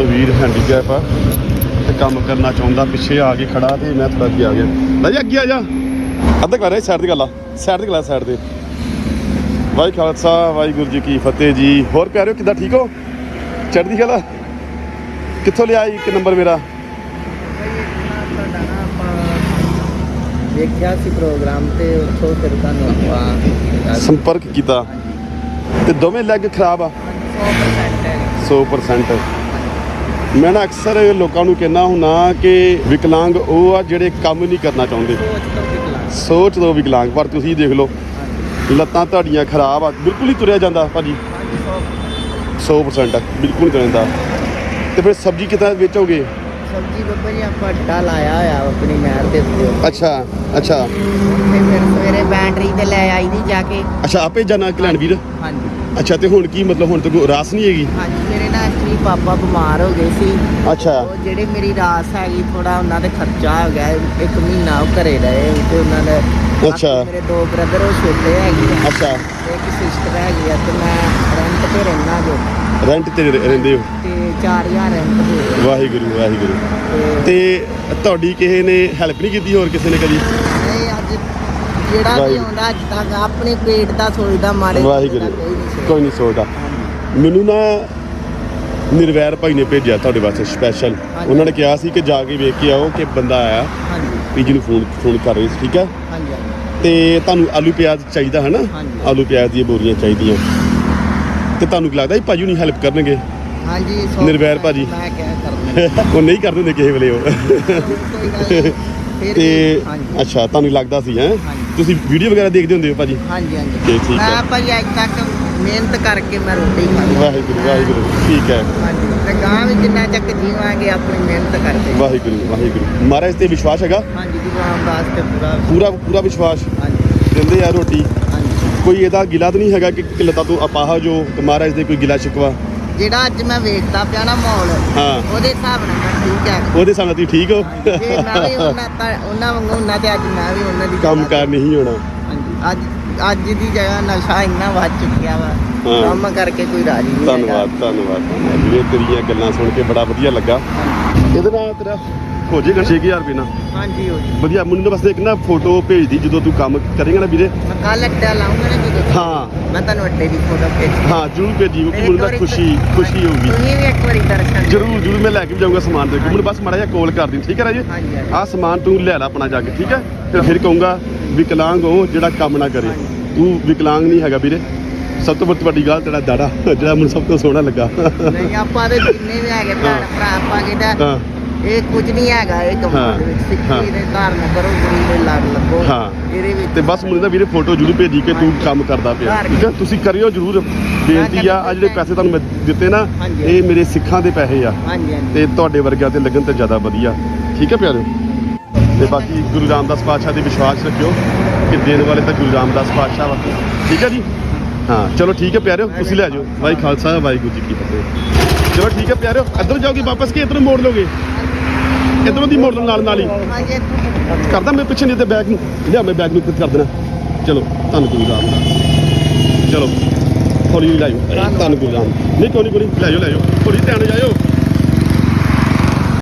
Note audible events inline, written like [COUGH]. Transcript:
ਦੱਸੋ ਵੀਰ ਹੈਂਡੀਕੈਪ ਆ ਤੇ ਕੰਮ ਕਰਨਾ ਚਾਹੁੰਦਾ ਪਿੱਛੇ ਆ ਕੇ ਖੜਾ ਤੇ ਮੈਂ ਥੋੜਾ ਅੱਗੇ ਆ ਗਿਆ। ਲੈ ਜੀ ਅੱਗੇ ਆ ਜਾ। ਅੱਧਾ ਕਰ ਰਿਹਾ ਸਾਈਡ ਦੀ ਗੱਲ ਆ। ਸਾਈਡ ਦੀ ਗੱਲ ਆ ਸਾਈਡ ਤੇ ਵਾਹਿ ਖਾਲਸਾ ਵਾਹਿਗੁਰੂ ਜੀ ਕੀ ਫਤਿਹ ਜੀ। ਹੋਰ ਪਿਆਰਿਓ ਕਿੱਦਾਂ ਠੀਕ ਹੋ? ਚੜ੍ਹਦੀ ਕਲਾ? ਕਿੱਥੋਂ ਲਿਆ ਜੀ ਕਿ ਨੰਬਰ ਮੇਰਾ? ਦੇਖਿਆ ਸੀ ਪ੍ਰੋਗਰਾਮ ਤੇ ਉੱਥੋਂ ਫਿਰ ਤੁਹਾਨੂੰ ਆਪਾਂ ਸੰਪਰਕ ਕੀਤਾ। ਤੇ ਦੋਵੇਂ ਲੈਗ ਖਰਾਬ ਆ? 100% ਹੈ। 100% ਮੈਂ ਨਾ ਅਕਸਰ ਲੋਕਾਂ ਨੂੰ ਕਹਿਣਾ ਹੁੰਨਾ ਕਿ ਵਿਕਲਾਂਗ ਉਹ ਆ ਜਿਹੜੇ ਕੰਮ ਨਹੀਂ ਕਰਨਾ ਚਾਹੁੰਦੇ। ਸੋਚ ਦੋ ਵਿਕਲਾਂਗ ਪਰ ਤੁਸੀਂ ਦੇਖ ਲਓ ਲੱਤਾਂ ਤੁਹਾਡੀਆਂ ਖਰਾਬ ਆ ਬਿਲਕੁਲ ਹੀ ਤੁਰਿਆ ਜਾਂਦਾ ਭਾਜੀ। 100% ਆ, ਬਿਲਕੁਲ ਨਹੀਂ ਤੁਰਿਆ ਜਾਂਦਾ। ਤੇ ਫਿਰ ਸਬਜ਼ੀ ਕਿੱਦਾਂ ਵੇਚੋਗੇ? ਸਬਜੀ ਬੱਬਾ ਜੀ ਆਪਾਂ ਅੱਡਾ ਲਾਇਆ ਹੋਇਆ ਆਪਣੀ ਨਹਿਰ ਦੇ ਅੱਛਾ ਅੱਛਾ। ਫਿਰ ਸਵੇਰੇ ਬੈਟਰੀ ਤੇ ਲੈ ਆਈ ਦੀ ਜਾ ਕੇ। ਅੱਛਾ ਆਪੇ ਜਾਣਾ ਕਲਿਆਣ ਵੀਰ? ਹਾਂਜੀ। ਅੱਛਾ ਤੇ ਹੁਣ ਕੀ ਮਤਲਬ ਹੁਣ ਤੇ ਕੋਈ ਰਾਸ ਨਹੀਂ ਹੈਗੀ? ਹਾਂਜੀ ਮੇਰੇ ਨਾਲ ਐਕਚੁਅਲੀ ਪਾਪਾ ਬਿਮਾਰ ਹੋ ਗਏ ਸੀ। ਅੱਛਾ। ਉਹ ਜਿਹੜੇ ਮੇਰੀ ਰਾਸ ਹੈਗੀ ਥੋੜਾ ਉਹਨਾਂ ਦੇ ਖਰਚਾ ਹੋ ਗਿਆ। ਇੱਕ ਮਹੀਨਾ ਉਹ ਘਰੇ ਰਹੇ ਤੇ ਉਹਨਾਂ ਦੇ ਅੱਛਾ। ਮੇਰੇ ਦੋ ਬ੍ਰਦਰ ਉਹ ਛੋਟੇ ਹੈਗੇ ਆ। ਅੱਛਾ। ਤੇ ਇੱਕ ਸਿਸਟਰ ਹੈਗੀ ਆ ਤੇ ਮੈਂ ਤੇ ਰਹਿਣਾ ਜੋ ਰੈਂਟ ਤੇ ਰਹਿ- ਰਹਿੰਦੇ ਹੋ ਤੇ 4000 ਰੈਂਟ ਦੇ ਆ। ਵਾਹਿਗੁਰੂ ਵਾਹਿਗੁਰੂ ਤੇ ਤੁਹਾਡੀ ਕਿਸੇ ਨੇ ਹੈਲਪ ਨਹੀਂ ਕੀਤੀ ਹੋਰ ਕਿਸੇ ਨੇ ਕਦੀ ਅੱਜ ਜਿਹੜਾ ਵੀ ਵਾਹਿਗੁਰੂ। ਆਉਂਦਾ ਅੱਜ ਤੱਕ ਆਪਣੇ ਪੇਟ ਦਾ ਸੋਚਦਾ ਮਾਰੇ ਵਾਹਿਗੁਰੂ ਕੋਈ ਨਹੀਂ ਸੋਚਦਾ। ਮੈਨੂੰ ਨਾ ਨਿਰਵੈਰ ਭਾਈ ਨੇ ਭੇਜਿਆ ਤੁਹਾਡੇ ਵਾਸਤੇ ਸਪੈਸ਼ਲ ਹਾਂਜੀ। ਉਹਨਾਂ ਨੇ ਕਿਹਾ ਸੀ ਕਿ ਜਾ ਕੇ ਵੇਖ ਕੇ ਆਓ ਕਿ ਬੰਦਾ ਆਇਆ ਹਾਂਜੀ ਫੋਨ ਫੋਨ ਕਰ ਰਹੀ ਸੀ ਠੀਕ ਹੈ ਹਾਂਜੀ ਹਾਂਜੀ। ਤੇ ਤੁਹਾਨੂੰ ਆਲੂ ਪਿਆਜ਼ ਚਾਹੀਦਾ ਹੈ ਨਾ ਹਾਂਜੀ। ਆਲੂ ਪਿਆਜ਼ ਦੀਆਂ ਬੋਰੀਆਂ ਚਾਹੀਦੀਆਂ ਤੇ ਤੁਹਾਨੂੰ ਕੀ ਲੱਗਦਾ ਇਹ ਭਾਜੀ ਨਹੀਂ ਹੈਲਪ ਕਰਨਗੇ? ਹਾਂਜੀ ਸੌ ਨਿਰਵੈਰ ਭਾਜੀ। ਮੈਂ ਕਹਿ ਕਰਨਾ [LAUGHS] ਉਹ ਨਹੀਂ ਕਰ ਦਿੰਦੇ ਕਿਸੇ ਵੇਲੇ ਉਹ। ਕੋਈ ਗੱਲ ਨਹੀਂ। ਫਿਰ ਤੇ ਵੀ- ਹਾਂਜੀ। ਅੱਛਾ ਤੁਹਾਨੂੰ ਲੱਗਦਾ ਸੀ ਹੈ? ਹਾਂਜੀ। ਤੁਸੀਂ ਵੀਡੀਓ ਵਗੈਰਾ ਦੇਖਦੇ ਹੁੰਦੇ ਹੋ ਭਾਜੀ? ਹਾਂਜੀ ਹਾਂਜੀ। ਤੇ ਠੀਕ ਮੈਂ ਹੈ। ਭਾਈ ਅੱਜ ਤੱਕ ਮਿਹਨਤ ਕਰਕੇ ਮੈਂ ਰੋਟੀ ਖਾਈ। ਵਾਹਿਗੁਰੂ ਵਾਹਿਗੁਰੂ। ਠੀਕ ਹੈ। ਹਾਂਜੀ। ਤੇ ਗਾਂ ਵੀ ਜਿੰਨਾ ਚੱਕ ਜੀਵਾਂਗੇ ਆਪਣੀ ਮਿਹਨਤ ਕਰਕੇ। ਵਾਹਿਗੁਰੂ ਵਾਹਿਗੁਰੂ। ਮਹਾਰਾਜ ਤੇ ਵਿਸ਼ਵਾਸ ਹੈਗਾ? ਹਾਂਜੀ ਗੁਰੂ ਰਾਮਦਾਸ ਤੇ ਪੂਰਾ ਪੂਰਾ ਪੂਰਾ ਵਿਸ਼ਵਾਸ। ਹਾਂਜੀ। ਦਿੰਦੇ ਆ ਰੋਟੀ। ਕੋਈ ਇਹਦਾ ਗਿਲਾ ਤਾਂ ਨਹੀਂ ਹੈਗਾ ਕਿ ਕਿ ਲੱਤਾਂ ਤੋਂ ਅਪਾਹ ਜੋ ਤੇ ਮਹਾਰਾਜ ਦੇ ਕੋਈ ਗਿਲਾ ਸ਼ਿਕਵਾ? ਜਿਹੜਾ ਅੱਜ ਮੈਂ ਵੇਖਦਾ ਪਿਆ ਨਾ ਮਾਹੌਲ ਹਾਂ। ਉਹਦੇ ਹਿਸਾਬ ਨਾਲ ਮੈਂ ਠੀਕ ਹੈ। ਉਹਦੇ ਸਾਹਮਣੇ ਤੁਸੀਂ ਠੀਕ ਹੋ? ਜੇ ਮੈਂ ਵੀ ਉਹਨਾਂ ਤਾਂ ਉਹਨਾਂ ਵਾਂਗੂ ਉਹਨਾਂ ਤੇ ਅੱਜ ਮੈਂ ਵੀ ਉਹਨਾਂ ਦੀ ਕੰਮ ਕਾਰ ਨਹੀਂ ਹੋਣਾ। ਹਾਂਜੀ ਅੱਜ ਅੱਜ ਦੀ ਜਗ੍ਹਾ ਨਸ਼ਾ ਇੰਨਾ ਵੱਧ ਚੁੱਕਿਆ ਵਾ। ਕੰਮ ਕਰਕੇ ਕੋਈ ਰਾਜੀ ਨਹੀਂ। ਧੰਨਵਾਦ ਧੰਨਵਾਦ। ਵੀਰੇ ਤੇਰੀਆਂ ਗੱਲਾਂ ਸੁਣ ਕੇ ਬੜਾ ਵਧੀਆ ਲੱਗਾ। ਇਹਦੇ ਨਾਲ ਤੇਰਾ ਹੋ ਜਾਏਗਾ 6000 ਰੁਪਏ ਨਾਲ ਹਾਂਜੀ ਹੋ ਜੀ। ਵਧੀਆ ਮੈਨੂੰ ਨਾ ਬਸ ਇੱਕ ਨਾ ਫੋਟੋ ਭੇਜ ਦੀ ਜਦੋਂ ਤੂੰ ਕੰਮ ਕਰੇਗਾ ਨਾ ਵੀਰੇ। ਮੈਂ ਕੱਲ ਅੱਡਾ ਲਾਉਂਗਾ ਨਾ ਜਦੋਂ ਹਾਂ। ਮੈਂ ਤੁਹਾਨੂੰ ਅੱਡੇ ਦੀ ਫੋਟੋ ਭੇਜ ਹਾਂ ਜਰੂਰ ਭੇਜੀ ਕਿਉਂਕਿ ਮੈਨੂੰ ਨਾ ਖੁਸ਼ੀ ਖੁਸ਼ੀ ਹੋਊਗੀ। ਤੁਸੀਂ ਵੀ ਇੱਕ ਵਾਰੀ ਦਰਸ਼ਨ। ਜਰੂਰ ਜਰੂਰ ਮੈਂ ਲੈ ਕੇ ਜਾਊਂਗਾ ਸਮਾਨ ਦੇ ਮੈਨੂੰ ਬਸ ਮਾੜਾ ਜਿਹਾ ਕਾਲ ਕਰ ਦੀ ਠੀਕ ਹੈ ਰਾਜੇ। ਆਹ ਸਮਾਨ ਤੂੰ ਲੈ ਲੈ ਆਪਣਾ ਜਾ ਕੇ ਠੀਕ ਹੈ? ਤੇ ਫਿਰ ਕਹੂੰਗਾ ਵਿਕਲਾਂਗ ਹੋ ਜਿਹੜਾ ਕੰਮ ਨਾ ਕਰੇ। ਤੂੰ ਵਿਕਲਾਂਗ ਨਹੀਂ ਹੈਗਾ ਵੀਰੇ। ਸਭ ਤੋਂ ਵੱਡੀ ਗੱਲ ਤੇਰਾ ਦਾੜਾ ਜਿਹੜਾ ਮੈਨੂੰ ਸਭ ਤੋਂ ਸੋਹਣਾ ਲੱਗਾ। ਨਹੀਂ ਆਪਾਂ ਦੇ ਜਿੰਨੇ ਵੀ ਹੈਗੇ ਭੈਣ ਭਰਾ ਆਪਾਂ ਕਿਹਦਾ ਹਾਂ। ਇਹ ਕੁਝ ਨਹੀਂ ਹੈਗਾ ਇਹ ਕੰਮ ਹਾਂ, ਦੇ ਵਿੱਚ। ਹਾਂ। ਸਿੱਖੀ ਦੇ ਘਰ ਨੂੰ ਕਰੋ ਗੁਰੂ ਦੇ ਲੜ ਲੱਗੋ। ਹਾਂ। ਇਹਦੇ ਵਿੱਚ ਤੇ ਬਸ ਮੈਨੂੰ ਨਾ ਵੀਰੇ ਫੋਟੋ ਜਰੂਰ ਭੇਜੀ ਕਿ ਤੂੰ ਕੰਮ ਕਰਦਾ ਪਿਆ। ਘਰ ਠੀਕ ਹੈ ਤੁਸੀਂ ਕਰਿਓ ਜਰੂਰ। ਬੇਨਤੀ ਆ ਆ ਜਿਹੜੇ ਪੈਸੇ ਤੁਹਾਨੂੰ ਮੈਂ ਦਿੱਤੇ ਨਾ ਹਾਂਜੀ। ਇਹ ਮੇਰੇ ਸਿੱਖਾਂ ਦੇ ਪੈਸੇ ਆ। ਹਾਂਜੀ ਹਾਂਜੀ। ਤੇ ਤੁਹਾਡੇ ਵਰਗਿਆਂ ਤੇ ਲੱਗਣ ਤੇ ਜ਼ਿਆਦਾ ਵਧੀਆ। ਠੀਕ ਹੈ ਪਿਆਰਿਓ? ਤੇ ਬਾਕੀ ਗੁਰੂ ਰਾਮਦਾਸ ਪਾਤਸ਼ਾਹ ਦੇ ਵਿਸ਼ਵਾਸ ਰੱਖਿਓ ਕਿ ਦੇਣ ਵਾਲੇ ਤਾਂ ਗੁਰੂ ਰਾਮਦਾਸ ਪਾਤਸ਼ਾਹ ਵਾ। ਠੀਕ ਹੈ ਜੀ? ਹਾਂ ਚਲੋ ਠੀਕ ਹੈ ਪਿਆਰਿਓ ਤੁਸੀਂ ਲੈ ਜਾਓ। ਵਾਹਿ ਖਾਲਸਾ ਵਾਹਿਗੁਰੂ ਜੀ ਕੀ ਫਤਿਹ। ਚਲੋ ਠੀਕ ਹੈ ਪਿਆਰਿਓ ਇੱਧਰ ਜਾਓਗੇ ਵਾਪਸ ਕਿ ਇੱਧਰ ਮੋੜ ਲੋਗੇ ਇੱਧਰੋਂ ਦੀ ਮੋੜ ਲਓ ਨਾਲ ਨਾਲ ਹੀ। ਹਾਂਜੀ ਕਰਦਾ ਮੈਂ ਪਿੱਛੇ ਨਹੀਂ ਤੇ ਬੈਗ ਨੂੰ। ਲਿਆ ਮੈਂ ਬੈਗ ਨੂੰ ਫਿੱਟ ਕਰ ਦੇਣਾ। ਚਲੋ ਧੰਨ ਗੁਰੂ ਰਾਮਦਾਸ ਚਲੋ ਹੌਲੀ ਲਾਇਓ ਧੰਨ ਗੁਰੂ ਰਾਮ ਨਹੀਂ ਕੋਈ ਨਹੀਂ ਕੋਈ ਲੈ ਜਾਓ ਲੈ ਜਾਓ ਥੋੜੀ ਧਿਆਨ ਜਾਇਓ।